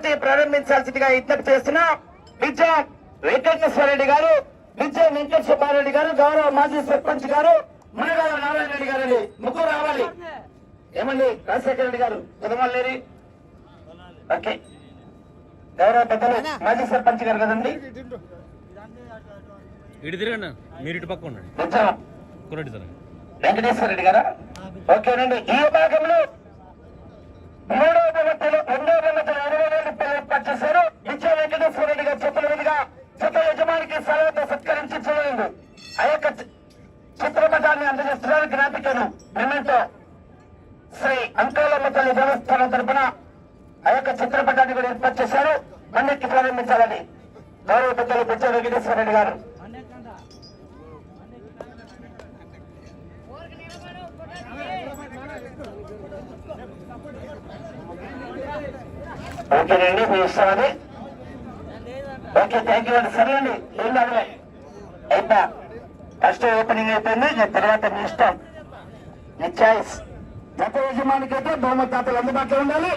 పోటీ ప్రారంభించాల్సిందిగా విజ్ఞప్తి చేస్తున్నా విద్యా వెంకటేశ్వర రెడ్డి గారు విద్యా వెంకట సుబ్బారెడ్డి గారు గౌరవ మాజీ సర్పంచ్ గారు మునగాల నారాయణ రెడ్డి గారు ముగ్గురు రావాలి. ఏమండి? రాజశేఖర రెడ్డి గారు కుదమాలేరి ఓకే. గౌరవ పెద్దలు మాజీ సర్పంచ్ గారు కదండి? ఇటు తిరగండి. మీరు ఇటు పక్క ఉండండి. వెంకటేశ్వర రెడ్డి గారా? ఓకేనండి. ఈ విభాగంలో మూడో బహుమతులు రెండో బహుమతులు ఇరవై వేల ఏర్పాటు చేశారు. విజయ వెంకటేశ్వర రెడ్డి గారు చెప్పిన విధంగా చిత్ర యజమానికి సలహాతో సత్కరించి చూడండి ఆ యొక్క చి- చిత్రపటాన్ని అందజేస్తున్నారు జ్ఞాపికను. మెమెంటో శ్రీ అంకాలమ్మ తల్లి దేవస్థానం తరపున ఆ యొక్క చిత్రపటాన్ని కూడా ఏర్పాటు చేశారు. మన్నెక్కి ప్రారంభించాలని గౌరవ పెద్దలు విజయ వెంకటేశ్వర రెడ్డి గారు. ఓకేనండి మీ ఇష్టం అది ఓకే థ్యాంక్ యూ అండి. సరే అండి ఏం కాదులే అయిపోయా ఫస్ట్ ఓపెనింగ్ అయిపోయింది ఇక తర్వాత మీ ఇష్టం. మీ చాయిస్ గత యజమానికి అయితే బహుమతాతలు అందుబాటులో ఉండాలి.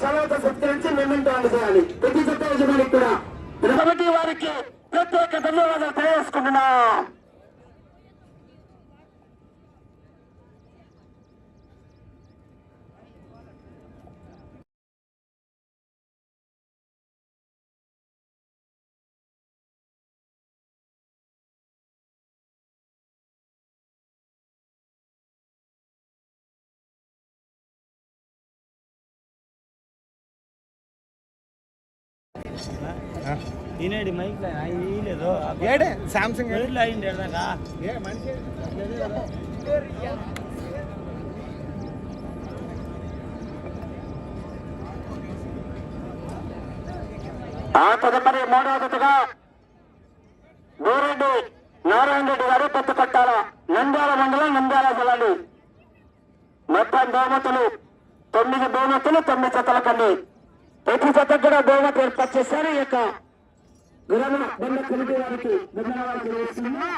సర్వత సత్కరించి మెమెంటో అందజేయాలి ప్రతి గత యజమానికి కూడా. కాబట్టి వారికి ప్రత్యేక ధన్యవాదాలు తెలియజేసుకుంటున్నాం. ఈనేడి మైక్ లేదు. ఏడే? సామ్సంగ్ ఇట్లా అయింది ఎడదాకా ఏ మనిషి? ఆ తదుపరి మూడవ జతగా గోరెడ్డి నారాయణ రెడ్డి గారు పెద్ద కొట్టాల నంద్యాల మండలం నంద్యాల జిల్లాలు మొత్తం బహుమతులు తొమ్మిది బహుమతులు తొమ్మిది జతల కండి. ప్రతి జతకు కూడా బహుమతి ఏర్పాటు చేశారు. ఈ యొక్క గ్రామ బండ కమిటీ వారికి ధన్యవాదాలు తెలియజేస్తున్నా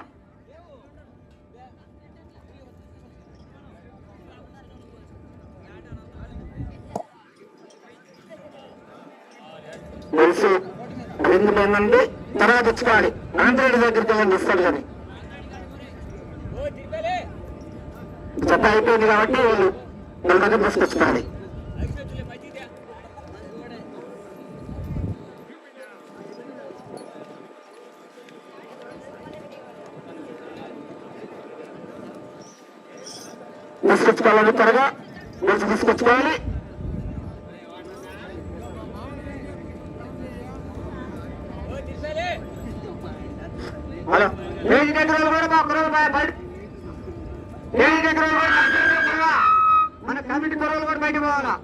గొలుసు రెండు ఏంటంటే తర్వాత తెచ్చుకోవాలి ఆంధ్రుడి దగ్గరికి వెళ్ళి ఇస్తాడు కానీ. జత అయిపోయింది కాబట్టి వాళ్ళు వాళ్ళ దగ్గర తీసుకొచ్చుకోవాలి. తీసుకొచ్చుకోవాలని త్వరగా మంచి తీసుకొచ్చుకోవాలి. హలో ఏడు దగ్గరలు కూడా మా కుర్రలు బయట ఏడు దగ్గర కూడా మన కమిటీ కుర్రలు కూడా బయట పోవాలా?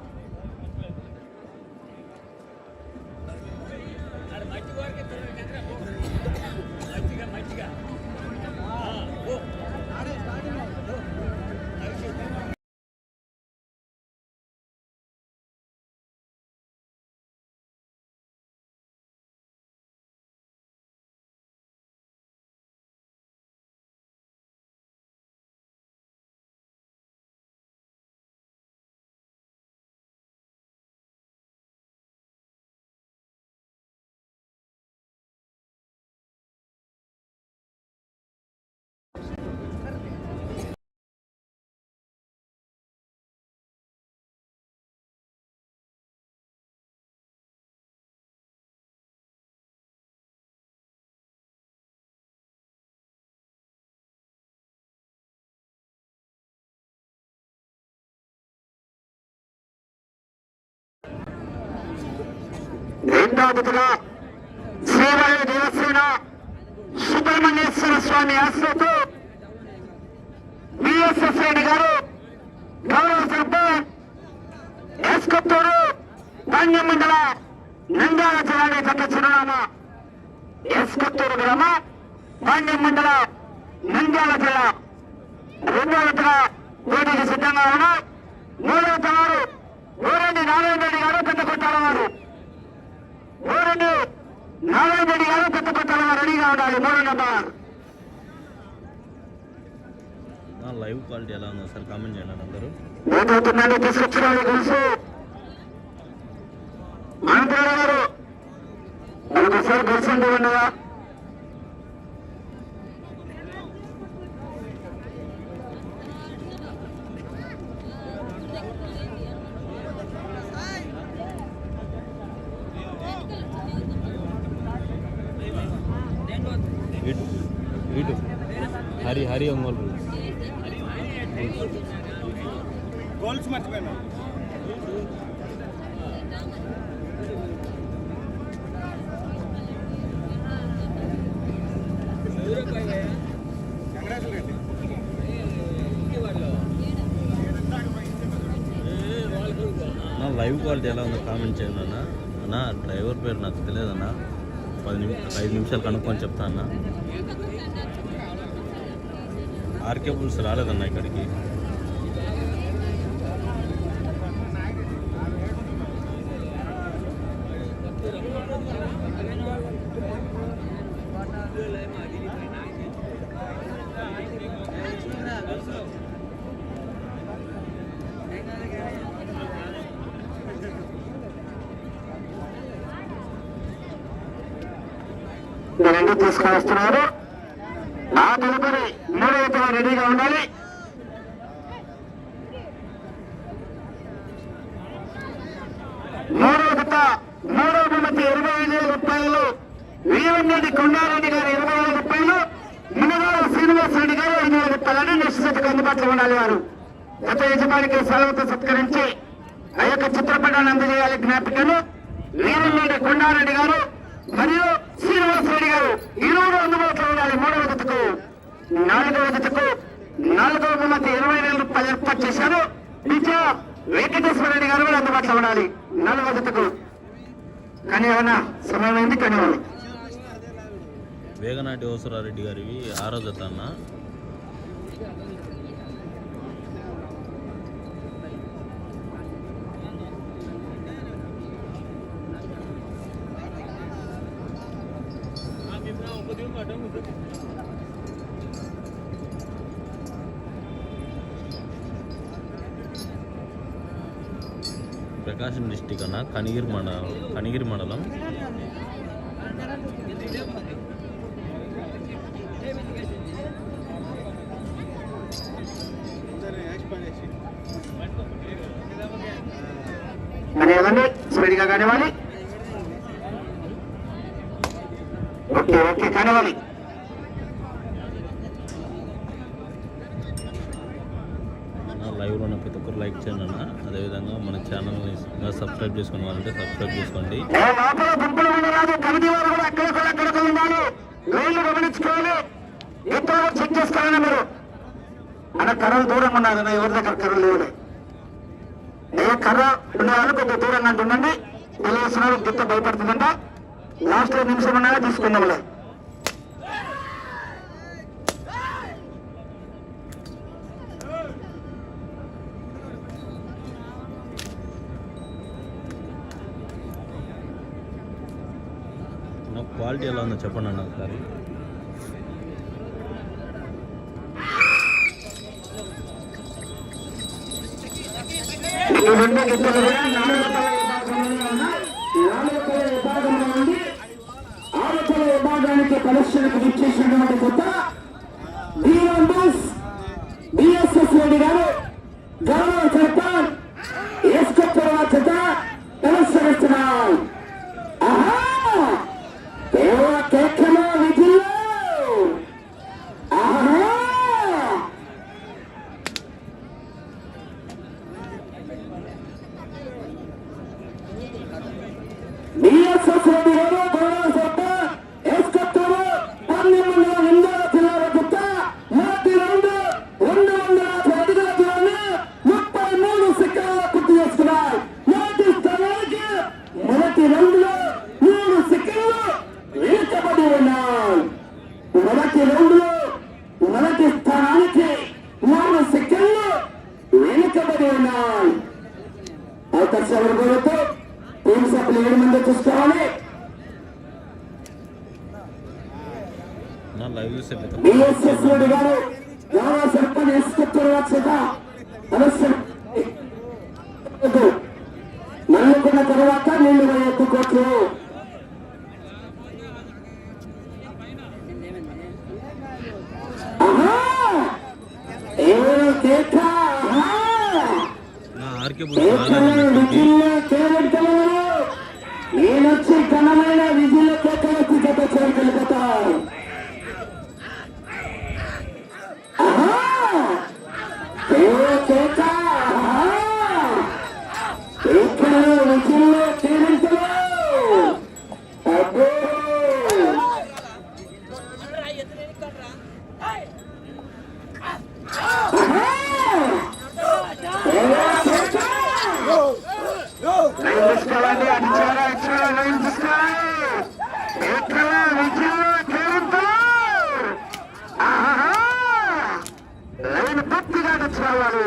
రెండవదిగా శ్రీవారి దేవసేన సుబ్రహ్మణ్యేశ్వర స్వామి ఆశ్రతో బిఎస్ఎస్ రెడ్డి గారు గౌరవ సర్పంచ్ ఎస్కొత్తూరు ధాన్య మండల నంద్యాల జిల్లా జత చిరునామా. ఎస్కొత్తూరు గ్రామ ధాన్య మండల నంద్యాల జిల్లా. రెండవ జతగా పోటీకి సిద్ధంగా ఉన్నారు మూడవ తవారు ఊరండి నారాయణ రెడ్డి గారు పెద్ద కొట్టాల వారు. ఊరండి నారాయణ రెడ్డి గారు కొట్టాల వారు రెడీగా ఉండాలి. మూడో నెంబర్ లైవ్ క్వాలిటీ ఎలా ఉందో సార్ కామెంట్ చేయండి అందరూ. ఏమవుతుందని తీసుకొచ్చిన తెలుసు ఆంధ్ర గారు. ఒకసారి దర్శనం ఉండగా ఇటు ఇటు హరి ఒంగోలు గోల్స్ మర్చిపోయినా. లైవ్ క్వాలిటీ ఎలా ఉందో కామెంట్ చేయండి అన్న. అన్న డ్రైవర్ పేరు నాకు తెలియదన్న పది నిమిషాలు ఐదు నిమిషాలు కనుక్కొని చెప్తా అన్న. ఆర్కే బుల్స్ రాలేదన్న ఇక్కడికి. రెండు తీసుకొని వస్తున్నారు? నా తదుపరి మూడవ రెడీగా ఉండాలి. మూడవ జత మూడవ బహుమతి ఇరవై ఐదు వేల రూపాయలు. వీరన్నది కొండారెడ్డి గారు ఇరవై వేల రూపాయలు. మునగాల శ్రీనివాస్ రెడ్డి గారు ఐదు వేల రూపాయలని నెక్స్ట్ అందుబాటులో ఉండాలి వారు. గత యజమానికి సెలవుతో సత్కరించి ఆ యొక్క చిత్రపటాన్ని అందజేయాలి జ్ఞాపికను. వీరన్నది కొండారెడ్డి గారు మరియు శ్రీనివాస్ రెడ్డి గారు ఇరువురు అందుబాటులో ఉండాలి మూడవ జతకు. నాలుగవ జతకు నాలుగవ బహుమతి ఇరవై వేల రూపాయలు ఏర్పాటు చేశారు. విద్య వెంకటేశ్వర రెడ్డి గారు కూడా అందుబాటులో ఉండాలి. నాలుగవ జతకు కానీ ఏమన్నా సమయం అయింది కానీ వేగనాటి ఓసరారెడ్డి గారివి ఆరో జత అన్న. కనిగిరి మండలం. కనిగిరి మండలం. ఏమండి స్పీడ్గా కానివ్వాలి ఓకే ఓకే కానివ్వాలి లైవ్లో ఉన్న ప్రతి ఒక్కరు లైక్ చేయండి అన్న. అదేవిధంగా మన ఛానల్ని ఇంకా సబ్స్క్రైబ్ చేసుకున్న వాళ్ళంటే సబ్స్క్రైబ్ చేసుకోండి అన్న కర్రలు దూరంగా ఉన్నారు అన్న ఎవరి దగ్గర కర్రలు లేవులే ఏ కర్ర ఉండేవాళ్ళు కొద్దిగా దూరంగా ఉండండి తెలియస్తున్నారు గిత్త భయపడుతుందంట లాస్ట్ నిమిషం ఉన్నాగా తీసుకుందాంలే నా క్వాలిటీ ఎలా ఉందో చెప్పండి అన్న ఒకసారి. విభాగానికి రెండు ఇచ్చేసినటువంటి కొత్త బిఎస్ఎస్ రెడ్డి గారు నల్లుకున్న తర్వాత నీళ్ళు ఎత్తుకోవచ్చు తీసుకోవాలి చాలా ఎక్స్ట్రా తీసుకోవాలి ఎక్కడ విజయంలో కేవలం లైన్ పూర్తిగా తెచ్చుకోవాలి.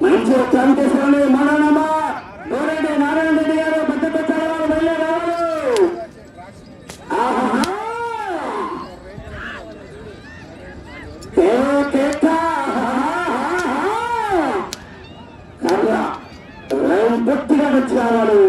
మంచి కాంగ్రెస్లోని మననమ్మ గోరెడ్డి నారాయణ రెడ్డి గారు పెద్ద పెద్ద వారు బయలుదేరారు గట్టిగా వచ్చి రావాలి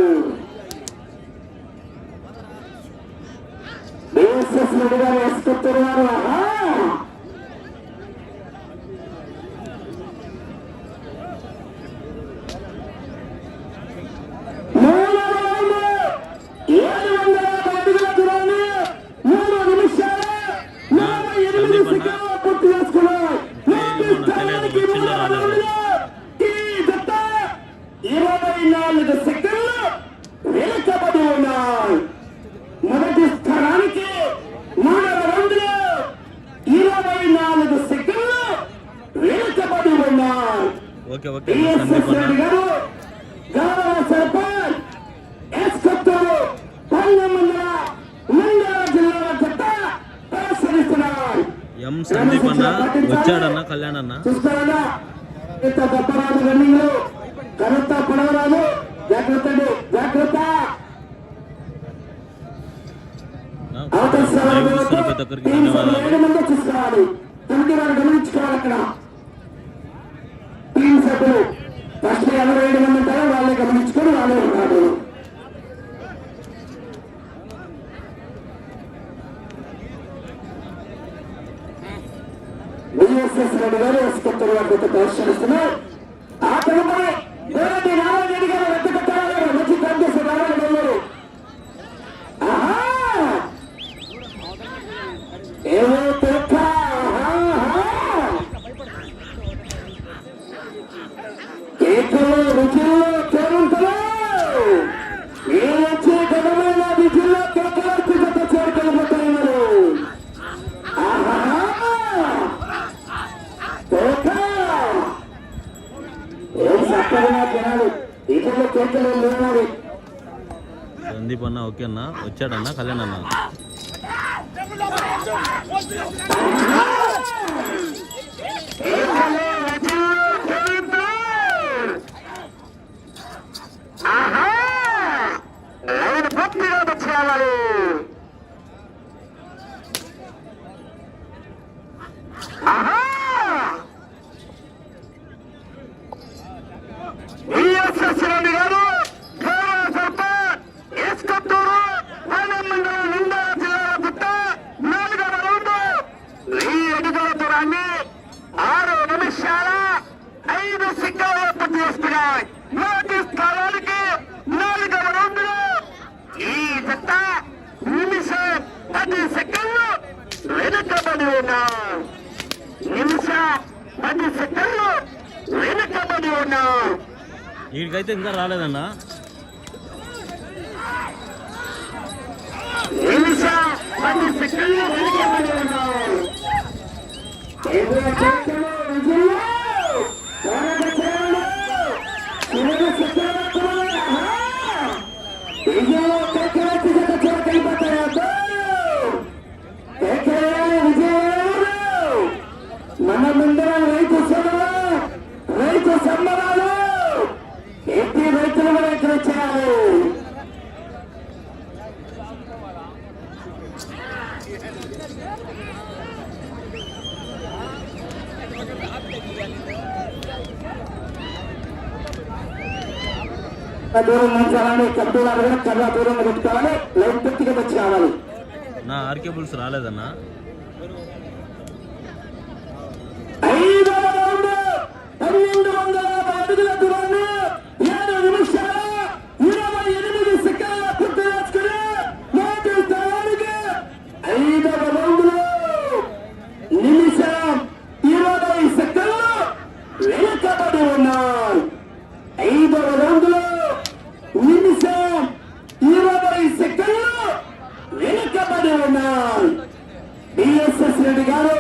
వచ్చాడన్న కళ్యాణ్ అన్న చూస్తారన్నా ఇంత గొప్ప ధన్యవాదాలు. వచ్చాడన్న కళ్యాణ్ అన్న Thank you. దూరం ఉంచాలని కమిటీ వారు కూడా కర్ర దూరంగా పెట్టుకోవాలి లైన్ పూర్తిగా వచ్చి కావాలి నా ఆర్కే బుల్స్ రాలేదన్నా? ఐదవ రౌండ్ పన్నెండు వందల అడుగుల దూరాన్ని ఏడు నిమిషాల ఇరవై ఎనిమిది సెకండ్ల పూర్తి చేసుకుని మొదటి స్థానానికి ఐదవ రౌండ్లో నిమిషం ఇరవై సెకండ్లు వెనుకబడి ఉన్నారు ఐదవ రౌండ్లో నిమిషం ఇరవై సెకండ్లు వెనుకబడి ఉన్నారు ఎస్ఎస్ రెడ్డి గారు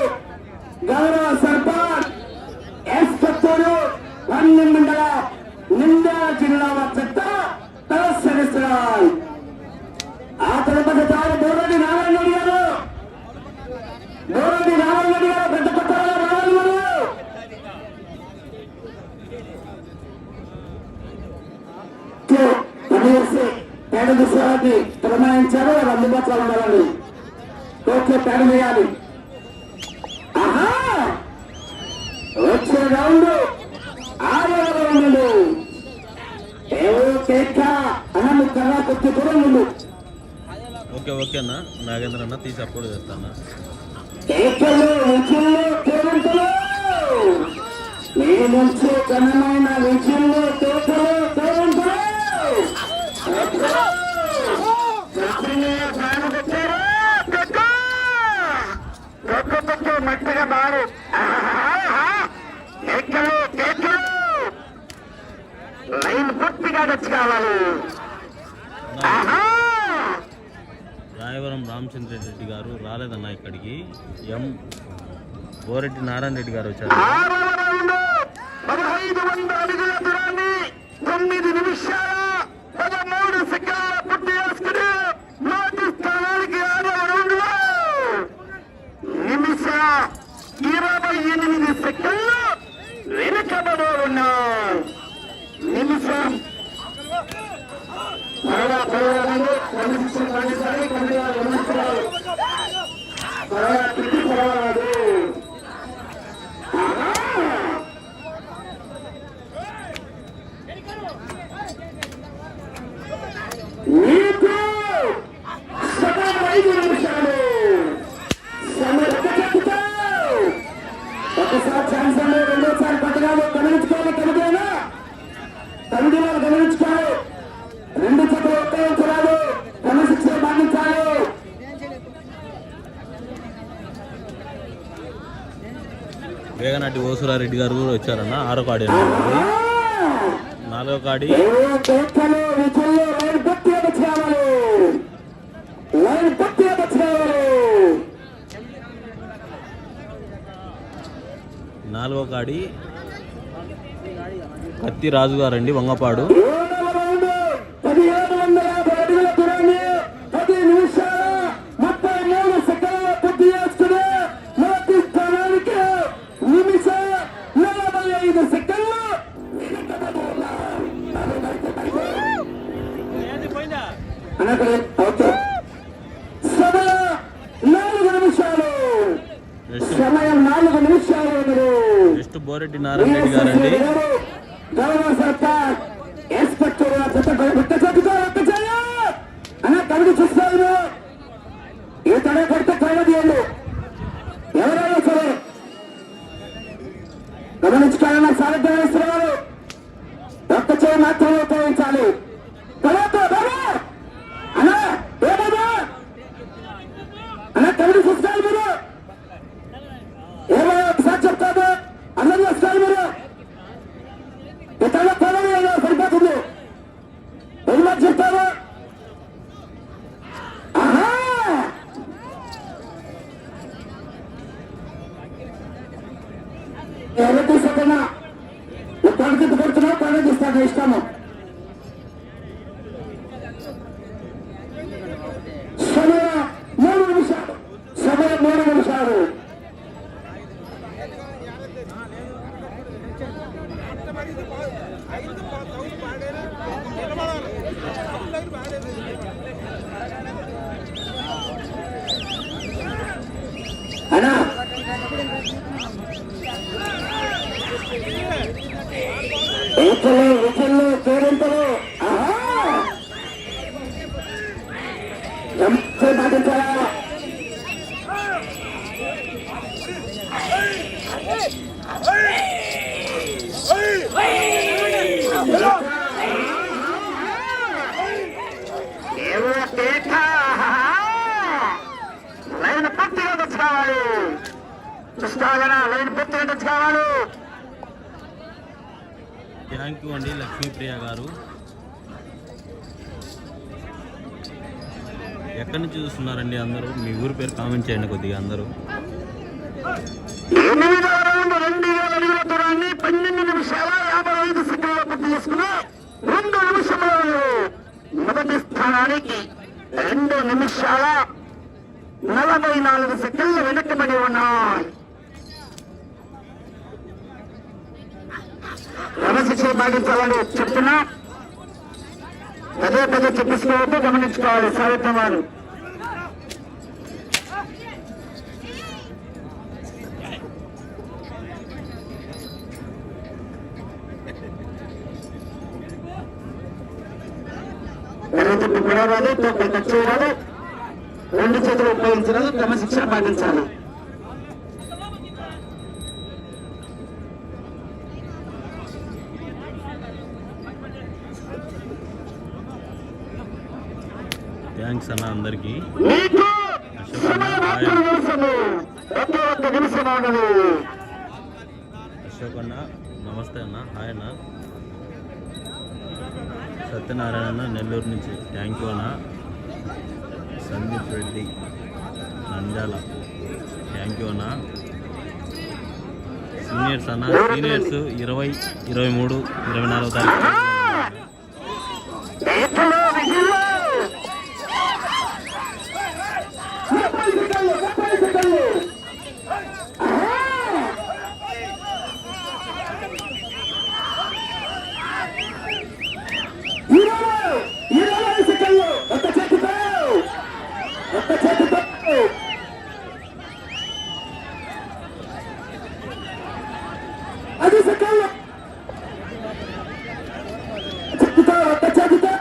గౌరవ సర్పంచ్ ఎస్ కొత్తూరు అన్ని మండల నిండా జిల్లా చెత్త తలసరిస్తున్నారు ఆ తర్వాత తాను బోరెడ్డి నారాయణ రెడ్డి గారు. బోరెడ్డి నారాయణ రెడ్డి గారు పెద్ద కొత్త రావాలి మరియు పనిచేసి పేడ విషయాన్ని పురమాయించారు వారు అందుబాటులో ఉండాలని కోర్టులో పేడ వేయాలి. ఓకే ఓకే అన్న. నాగేంద్ర అన్న తీసి అప్లోడ్ చేస్తాను ఘనమైన మట్టిగా మారు. లైన్ పూర్తిగా తెచ్చి రామచంద్ర రెడ్డి గారు రాలేదన్న ఇక్కడికి. ఎం బోరెడ్డి నారాయణ రెడ్డి గారు వచ్చారు ఆరవ రౌండ్ పదహైదు వందల అడుగుల దూరాన్ని తొమ్మిది నిమిషాల పదమూడు సెకండ్ల పూర్తి చేసుకుని మొదటి స్థానానికి ఆరవ రౌండ్లో నిమిష ఇరవై ఎనిమిది సెకండ్లు వెనుకబడి ఉన్నారు నిమిషం త్వరగా పోవాలండి క్రమశిక్షణ పాటించాలి కమిటీగా విమర్శించాలి త్వరగా తిప్పిపోవాలి నీకు సగం ఐదు నిమిషాలు సమర్పకతో ఒకసారి ఛాన్స్ అండి రెండోసారి పట్టణాలు గమనించుకోవాలి కమిటీనా కమిటీ వాళ్ళు గమనించుకోవాలి రెండు చేతులు ఒక్కరించరాదు క్రమశిక్షణ పాటించాలి వేగనాటి ఓసురారెడ్డి గారు కూడా వచ్చారన్న ఆరో కాడి నాలుగో కాడి. నాలుగో కాడి. కత్తి రాజు గారండి వంగపాడు ఏడవ రౌండ్ పదిహేడు వందల యాభై అడుగుల దూరాన్ని పది నిమిషాల ముప్పై మూడు సెకండ్ల పూర్తి చేసుకుని మొదటి స్థానానికి నిమిష నలభై ఐదు సెకండ్లు వెనుకబడి ఉన్నారు. అనగా ఓకే సమయం నాలుగు నిమిషాలు నెక్స్ట్ సమయం నాలుగు నిమిషాలు ఉన్నది నెక్స్ట్ బోరెడ్డి నారాయణ రెడ్డి గారండి. ఎవరైనా సరే గమనించుకోవాలన్న సారథ్యం వేస్తున్నారు చేయి మాత్రమే ఉపయోగించాలి తర్వాత బాబా అన్నా ఏ బాబా అన్న కవిడి చూస్తారు మీరు ఏమో ఒకసారి చెప్తాను అందరూ వస్తారు మీరు ఇతరుల పదవి ఏదో సరిపోతుంది ఏమో చెప్తారు ఆహా! ఎవరు తీసుకోకుండా నువ్వు పడికి పడుతున్నావు పని తీస్తాను ఇష్టము సమయం మూడు నిమిషాలు సమయం మూడు నిమిషాలు అన్నా! ఏకలు వికలు పేరెంతలు ఆహా ఏవో కేక లైన్ పూర్తిగా తెచ్చుకోవాలి చూస్తాగనా లైన్ థ్యాంక్ యూ అండి లక్ష్మీప్రియ గారు. ఎక్కడి నుంచి చూస్తున్నారండి అందరూ? మీ ఊరి పేరు కామెంట్ చేయండి కొద్దిగా అందరూ. పన్నెండు నిమిషాల యాభై ఐదు రెండు నిమిషములు మొదటి స్థానానికి రెండు నిమిషాల నలభై నాలుగు సెకండ్లు వెనకబడి ఉన్నాయి క్రమశిక్షణ పాటించాలని చెప్తున్నా. పదే పదే చెప్పిస్తున్నట్టు గమనించుకోవాలి సావిత్రం వారు ఎర్రతిప్పు పిడవాలి తొక్క చేయాలి రెండు చేతులు ఉపయోగించాలి క్రమశిక్షణ పాటించాలి. థ్యాంక్స్ అన్న అందరికీ. అశోక్ అన్న నమస్తే అన్న హాయ్ అన్న. సత్యనారాయణ అన్న నెల్లూరు నుంచి. థ్యాంక్ యూ అన్న. సందీప్ రెడ్డి నంద్యాల. థ్యాంక్ యూ అన్న. సీనియర్స్ అన్న సీనియర్స్ ఇరవై ఇరవై మూడు ఇరవై నాలుగు తారీఖు ఇప్పుడు విజిల్లో ముప్పై సెకండ్లు ముప్పై సెకండ్లు ఇరవై ఇరవై సెకండ్లు ఒక్క చేతితో ఒక్క చేతితో అది సెకండ్లు చేతితో ఒక్క చేతితో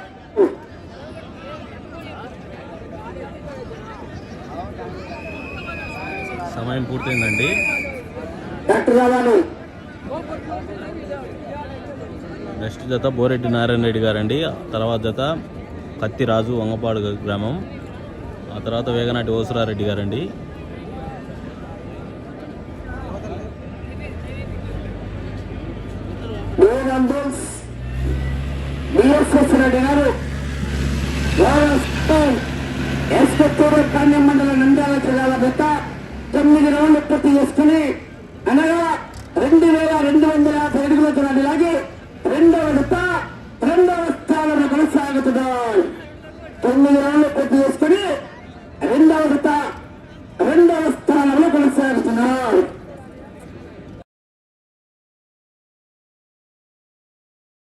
సమయం పూర్తయిందండి డాక్టర్ రావాలి నెక్స్ట్ జత బోరెడ్డి నారాయణ రెడ్డి గారండి. తర్వాత జత కత్తి రాజు వంగపాడు గ్రామం. ఆ తర్వాత వేగనాటి ఓసురారెడ్డి గారండి.